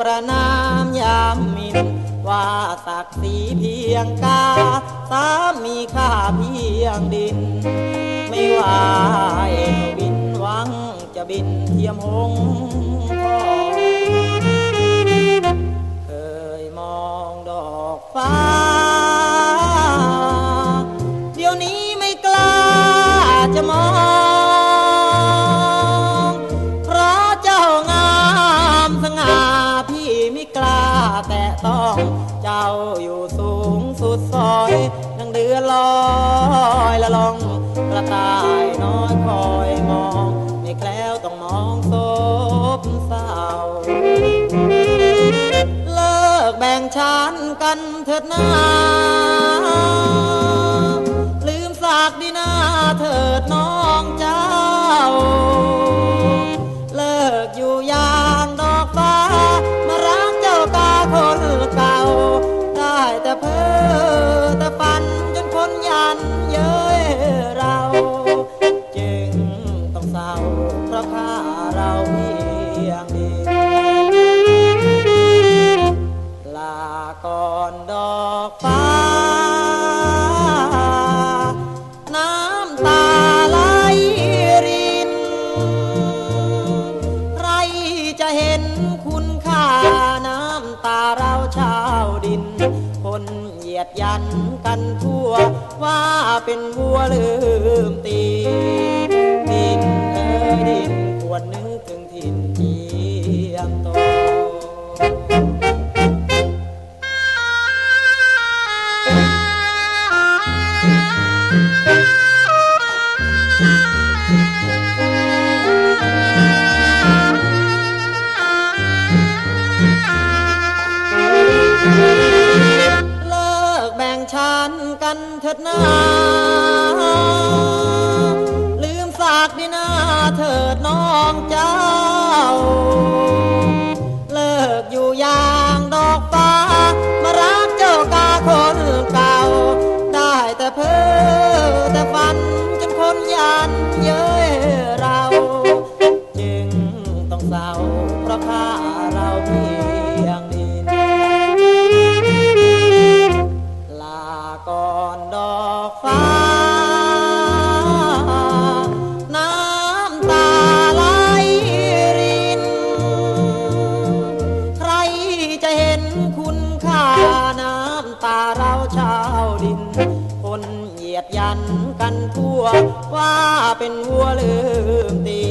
ประนามยามมิน ว่าศักดิ์ศรีเพียงกา สามีข้าเพียงดิน ไม่ว่าเอ็นบินหวังจะบินเทียมหง ต้อง เจ้าอยู่สูงสุดซอยนังเดือลอยละลองกระต่ายน้อยคอยมอง ไม่แคล้วต้องมองศพเศร้าเลิกแบ่งชั้นกันเถิดนาลืมสากดีนาเถิดน้อ เป็นวัวลืมตีนดินเอ้ยดินควรนึกถึงถิ่นเทียมโตเฉันกันเถิดนาลืมสากดีนาเถิดน้องเจ้า ทั่วว่าเป็นวัวลืมตี